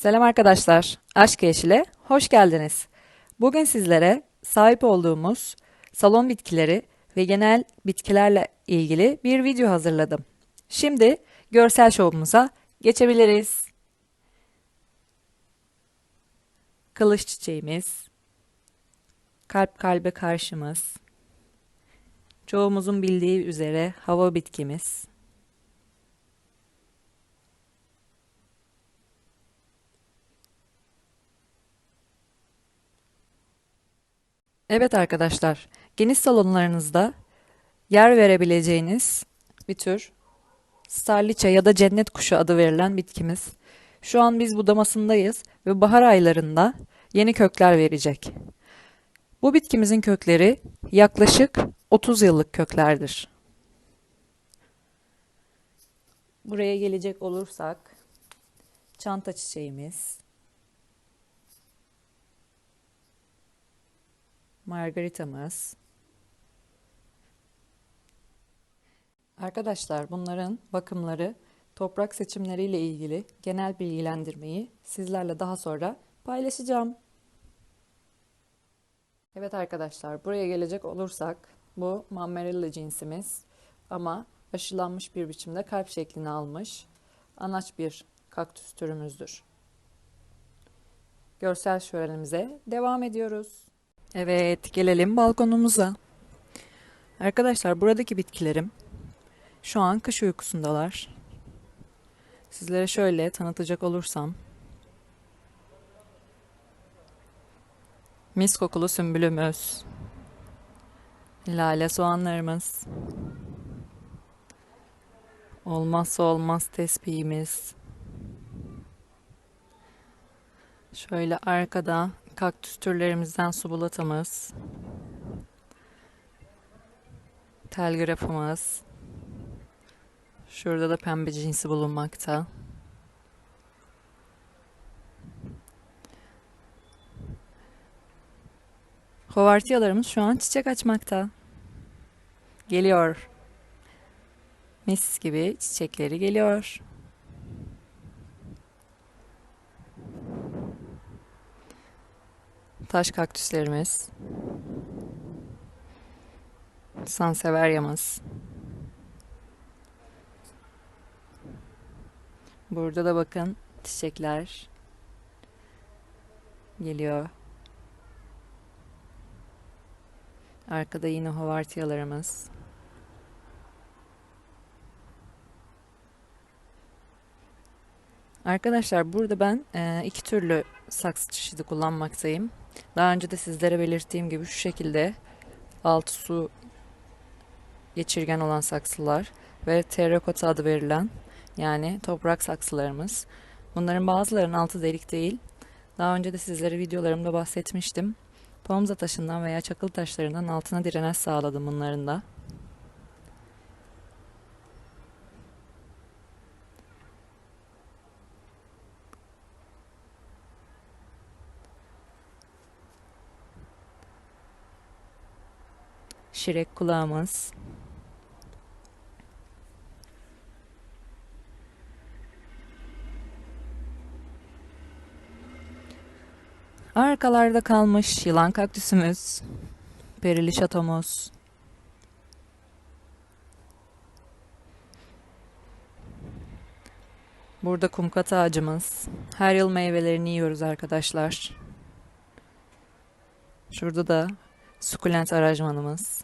Selam arkadaşlar. Aşk Yeşil'e hoş geldiniz. Bugün sizlere sahip olduğumuz salon bitkileri ve genel bitkilerle ilgili bir video hazırladım. Şimdi görsel şovumuza geçebiliriz. Kılıç çiçeğimiz, kalp kalbe karşımız, çoğumuzun bildiği üzere hava bitkimiz, Evet arkadaşlar, geniş salonlarınızda yer verebileceğiniz bir tür starliçe ya da cennet kuşu adı verilen bitkimiz. Şu an biz budamasındayız ve bahar aylarında yeni kökler verecek. Bu bitkimizin kökleri yaklaşık 30 yıllık köklerdir. Buraya gelecek olursak çanta çiçeğimiz, margaritamız. Arkadaşlar bunların bakımları, toprak seçimleriyle ilgili genel bilgilendirmeyi sizlerle daha sonra paylaşacağım. Evet arkadaşlar buraya gelecek olursak bu Mammarella cinsimiz ama aşılanmış bir biçimde kalp şeklini almış anaç bir kaktüs türümüzdür. Görsel şölenimize devam ediyoruz. Evet, gelelim balkonumuza. Arkadaşlar buradaki bitkilerim şu an kış uykusundalar. Sizlere şöyle tanıtacak olursam. Mis kokulu sümbülümüz. Lale soğanlarımız. Olmazsa olmaz tespihimiz. Şöyle arkada kaktüs türlerimizden subulatamız, telgrafımız, şurada da pembe cinsi bulunmakta. Hovartiyalarımız şu an çiçek açmakta. Geliyor. Mis gibi çiçekleri geliyor. Taş kaktüslerimiz. Sanseveryamız. Burada da bakın çiçekler geliyor. Arkada yine hovartiyalarımız. Arkadaşlar burada ben iki türlü saksı çeşidi kullanmaktayım. Daha önce de sizlere belirttiğim gibi şu şekilde altı su geçirgen olan saksılar ve terrakota adı verilen yani toprak saksılarımız. Bunların bazılarının altı delik değil. Daha önce de sizlere videolarımda bahsetmiştim. Pomza taşından veya çakıl taşlarından altına direnç sağladım bunların da. Şirek kulağımız. Arkalarda kalmış yılan kaktüsümüz. Perili şatomuz. Burada kumkat ağacımız. Her yıl meyvelerini yiyoruz arkadaşlar. Şurada da sukulent aranjmanımız.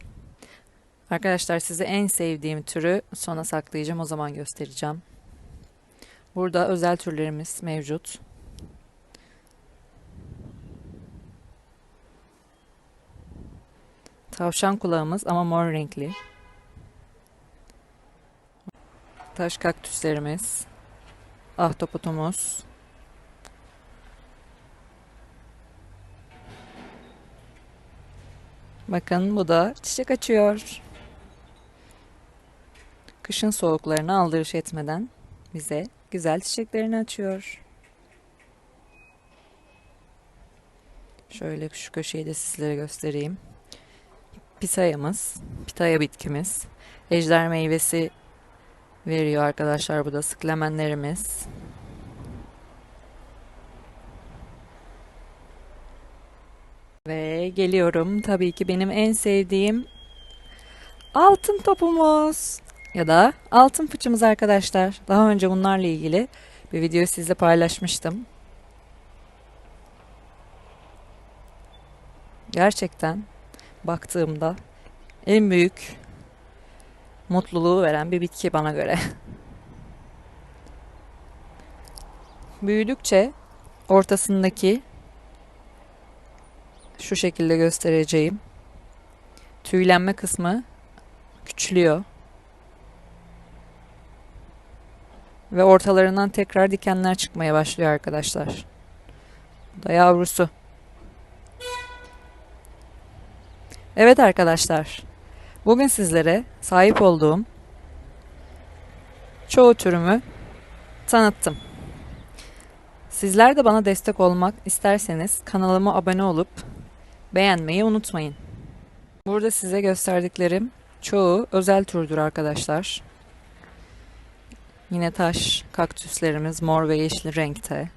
Arkadaşlar size en sevdiğim türü sona saklayacağım. O zaman göstereceğim. Burada özel türlerimiz mevcut. Tavşan kulağımız ama mor renkli. Taş kaktüslerimiz. Ahtapotumuz. Bakın bu da çiçek açıyor. Kışın soğuklarını aldırış etmeden bize güzel çiçeklerini açıyor. Şöyle şu köşeyi de sizlere göstereyim. Pitayamız, pitaya bitkimiz. Ejder meyvesi veriyor arkadaşlar bu da sıklemenlerimiz. Ve geliyorum tabii ki benim en sevdiğim altın topumuz ya da altın fıçımız arkadaşlar. Daha önce bunlarla ilgili bir video sizle paylaşmıştım. Gerçekten baktığımda en büyük mutluluğu veren bir bitki bana göre. Büyüdükçe ortasındaki şu şekilde göstereceğim tüylenme kısmı küçülüyor. Ve ortalarından tekrar dikenler çıkmaya başlıyor arkadaşlar. Bu da yavrusu. Evet arkadaşlar. Bugün sizlere sahip olduğum çoğu türümü tanıttım. Sizler de bana destek olmak isterseniz kanalıma abone olup beğenmeyi unutmayın. Burada size gösterdiklerim çoğu özel türdür arkadaşlar. Yine taş kaktüslerimiz mor ve yeşil renkte.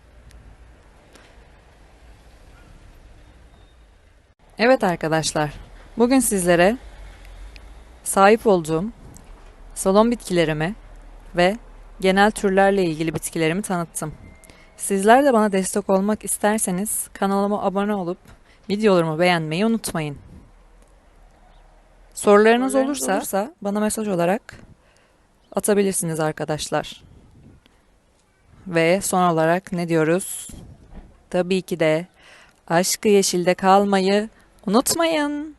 Evet arkadaşlar, bugün sizlere sahip olduğum salon bitkilerimi ve genel türlerle ilgili bitkilerimi tanıttım. Sizler de bana destek olmak isterseniz kanalıma abone olup videolarımı beğenmeyi unutmayın. Sorularınız Sorularınız olursa, bana mesaj olarak atabilirsiniz arkadaşlar. Ve son olarak ne diyoruz? Tabii ki de aşkı yeşilde kalmayı unutmayın.